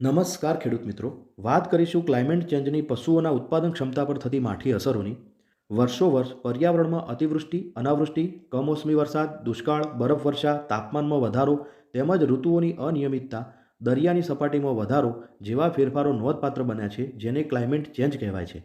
નમસ્કાર ખેડૂત મિત્રો. વાત કરીશું ક્લાઇમેટ ચેન્જની પશુઓના ઉત્પાદન ક્ષમતા પર થતી માઠી અસરોની. વર્ષો વર્ષ પર્યાવરણમાં અતિવૃષ્ટિ, અનાવૃષ્ટિ, કમોસમી વરસાદ, દુષ્કાળ બરફવર્ષા તાપમાનમાં વધારો તેમજ ઋતુઓની અનિયમિતતા, દરિયાની સપાટીમાં વધારો જેવા ફેરફારો નોંધપાત્ર બન્યા છે જેને ક્લાઇમેટ ચેન્જ કહેવાય છે.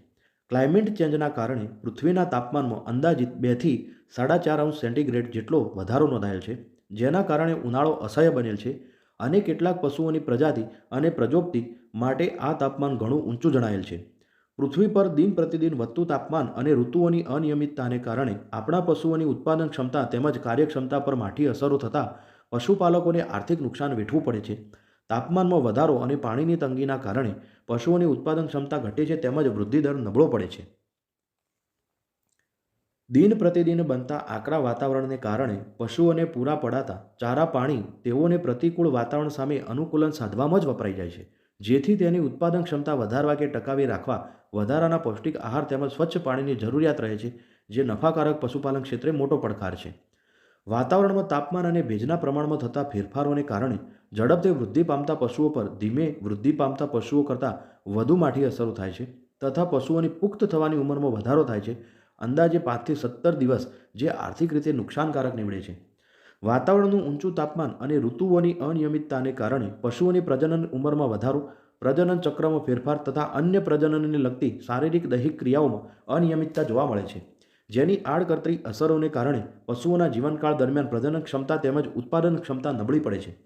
ક્લાઇમેટ ચેન્જના કારણે પૃથ્વીના તાપમાનમાં અંદાજિત બેથી સાડા ચાર અંશ સેન્ટીગ્રેડ જેટલો વધારો નોંધાયેલ છે. જેના કારણે ઉનાળો અસહ્ય બનેલ છે અને કેટલાક પશુઓની પ્રજાતિ અને પ્રજોપતિ માટે આ તાપમાન ઘણું ઊંચું જણાયેલ છે. પૃથ્વી પર દિન પ્રતિદિન વધતું તાપમાન અને ઋતુઓની અનિયમિતતાને કારણે આપણા પશુઓની ઉત્પાદન ક્ષમતા તેમજ કાર્યક્ષમતા પર માઠી અસરો થતાં પશુપાલકોને આર્થિક નુકસાન વેઠવું પડે છે. તાપમાનમાં વધારો અને પાણીની તંગીના કારણે પશુઓની ઉત્પાદન ક્ષમતા ઘટે છે તેમજ વૃદ્ધિદર નબળો પડે છે. દિન પ્રતિદિન બનતા આકરા વાતાવરણને કારણે પશુઓને પૂરા પડાતા ચારા પાણી તેઓને પ્રતિકૂળ વાતાવરણ સામે અનુકૂલન સાધવામાં જ વપરાઈ જાય છે. જેથી તેની ઉત્પાદન ક્ષમતા વધારવા કે ટકાવી રાખવા વધારાના પૌષ્ટિક આહાર તેમજ સ્વચ્છ પાણીની જરૂરિયાત રહે છે, જે નફાકારક પશુપાલન ક્ષેત્રે મોટો પડકાર છે. વાતાવરણમાં તાપમાન અને ભેજના પ્રમાણમાં થતા ફેરફારોને કારણે ઝડપથી વૃદ્ધિ પામતા પશુઓ પર ધીમે વૃદ્ધિ પામતા પશુઓ કરતાં વધુ માઠી અસરો થાય છે, તથા પશુઓની પુખ્ત થવાની ઉંમરમાં વધારો થાય છે અંદાજે પાંચથી સત્તર દિવસ જે આર્થિક રીતે નુકસાનકારક નીવડે છે. વાતાવરણનું ઊંચું તાપમાન અને ઋતુઓની અનિયમિતતાને કારણે પશુઓની પ્રજનન ઉંમરમાં વધારો, પ્રજનન ચક્રમાં ફેરફાર તથા અન્ય પ્રજનનને લગતી શારીરિક દૈહિક ક્રિયાઓમાં અનિયમિતતા જોવા મળે છે. જેની આડકતરી અસરોને કારણે પશુઓના જીવનકાળ દરમિયાન પ્રજનન ક્ષમતા તેમજ ઉત્પાદન ક્ષમતા નબળી પડે છે.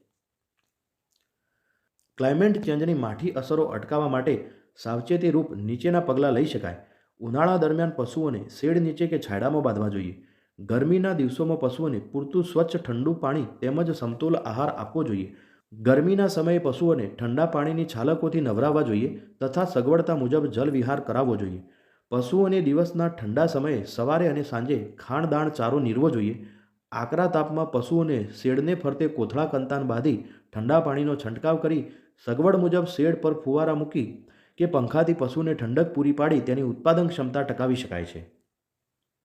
ક્લાઇમેટ ચેન્જની માઠી અસરો અટકાવવા માટે સાવચેતીરૂપ નીચેના પગલાં લઈ શકાય. ઉનાળા દરમિયાન પશુઓને શેડ નીચે કે છાંયડામાં બાંધવા જોઈએ. ગરમીના દિવસોમાં પશુઓને પૂરતું સ્વચ્છ ઠંડુ પાણી તેમજ સમતોલ આહાર આપવો જોઈએ. ગરમીના સમયે પશુઓને ઠંડા પાણીની છાલકોથી નવરાવવા જોઈએ તથા સગવડતા મુજબ જલવિહાર કરાવવો જોઈએ. પશુઓને દિવસના ઠંડા સમયે સવારે અને સાંજે ખાણદાણ ચારો નીરવો જોઈએ. આકરા તાપમાં પશુઓને શેડને ફરતે કોથળા કંતાન બાંધી ઠંડા પાણીનો છંટકાવ કરી સગવડ મુજબ શેડ પર ફુવારા મૂકી કે પંખાથી પશુને ઠંડક પૂરી પાડી તેની ઉત્પાદન ક્ષમતા ટકાવી શકાય છે.